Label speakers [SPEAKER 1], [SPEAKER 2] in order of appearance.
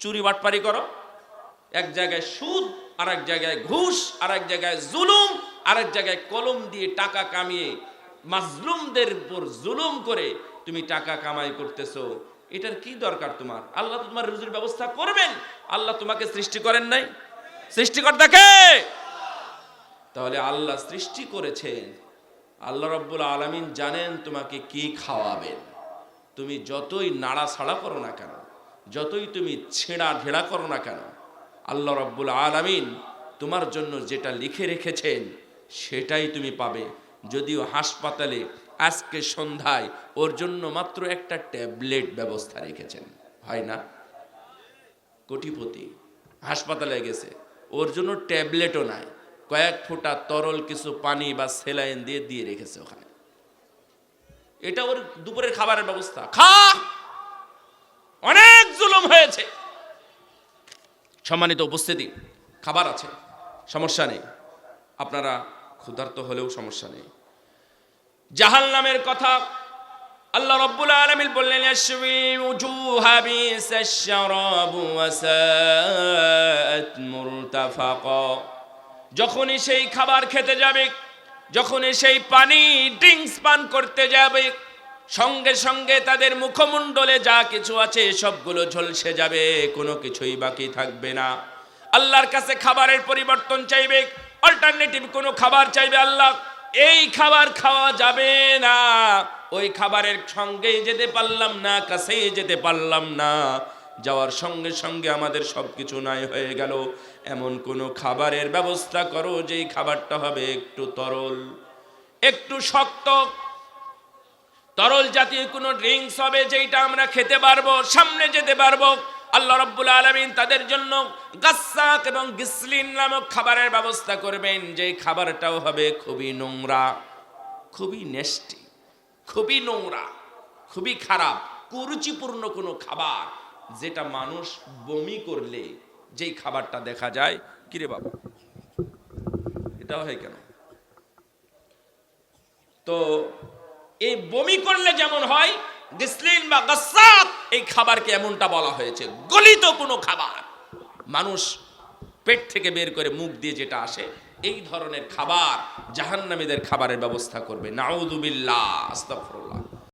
[SPEAKER 1] চুরি বাটপারি করো। এক জায়গায় সুদ আর এক জায়গায় ঘুষ আর এক জায়গায় জুলুম আর এক জায়গায় কলম দিয়ে টাকা কামিয়ে মাজলুমদের উপর জুলুম করে তুমি টাকা কামাই করতেছো। এটার কি দরকার তোমার? আল্লাহ তোমার রুজির ব্যবস্থা করবেন। আল্লাহ তোমাকে সৃষ্টি করেন নাই। সৃষ্টিকর্তাকে তাহলে আল্লাহ সৃষ্টি করেছেন। আল্লাহ রব্বুল আলমিন জানেন তোমাকে কি খাওয়াবেন। তুমি যতই নাড়া ছাড়া করো না কেন যতই তুমি ছেঁড়া ঢেড়া করো না কেন, আল্লাহ রব্বুল আলমিন তোমার জন্য যেটা লিখে রেখেছেন, সেটাই তুমি পাবে। যদিও হাসপাতালে আজকে সন্ধ্যায় ওর জন্য মাত্র একটা ট্যাবলেট ব্যবস্থা রেখেছেন, হয় না? কোটিপতি হাসপাতালে গেছে, ওর জন্য ট্যাবলেটও নাই, কয়েক ফোঁটা তরল কিছু পানি বা সেলাইন দিয়ে দিয়ে রেখেছে ওখানে। এটা ওর দুপুরের খাবারের ব্যবস্থা। খা! জুলুম হয়েছে। সম্মানিত উপস্থিতি, খাবার আছে, সমস্যা নেই। আপনারা ক্ষুধার্ত হলেও সমস্যা নেই। জাহাল নামের কথা আল্লাহ রব্বুল আলামিন বললেন যখনই সেই খাবার খেতে যাবে, যখনই সেই পানি, ড্রিঙ্কস পান করতে যাবে সঙ্গে সঙ্গে তাদের মুখমণ্ডলে যা কিছু আছে সবগুলো ঝলসে যাবে, কোনো কিছুই বাকি থাকবে না। আল্লাহর কাছে খাবারের পরিবর্তন চাইবে অল্টারনেটিভ কোনো খাবার চাইবে আল্লাহ, এই খাবার খাওয়া যাবে না। ওই খাবারের সঙ্গেই যেতে পারলাম না, কাছেই যেতে পারলাম না। যাওয়ার সঙ্গে সঙ্গে আমাদের সব কিছু নাই হয়ে গেল। এমন কোনো খাবারের ব্যবস্থা করো, যেই খাবারটা হবে একটু তরল, একটু শক্ত তরল জাতীয় কোনো ড্রিঙ্কস হবে যেটা আমরা খেতে পারব, সামনে যেতে পারব। আল্লাহ রব্বুল আলমিন তাদের জন্য গাসাক এবং গিসলিন নামক খাবারের ব্যবস্থা করবেন, যেই খাবারটাও হবে খুবই নোংরা, খুবই নেস্টি খুবই নোংরা, খুবই খারাপ, কুরুচিপূর্ণ কোনো খাবার যেটা মানুষ বমি করলে যেই খাবারটা দেখা যায়। কিরে বাবা, এটাও হয় কেন? তো এই বমি করলে যেমন হয় ডিসলিন বা গাসাত, এই খাবারকে এমনটা বলা হয়েছে, গলিত কোনো খাবার। মানুষ পেট থেকে বের করে মুখ দিয়ে যেটা আসে, এই ধরনের খাবার জাহান্নামীদের খাবারের ব্যবস্থা করবে। নাউদুবিল্লাহ আস্তাগফিরুল্লাহ।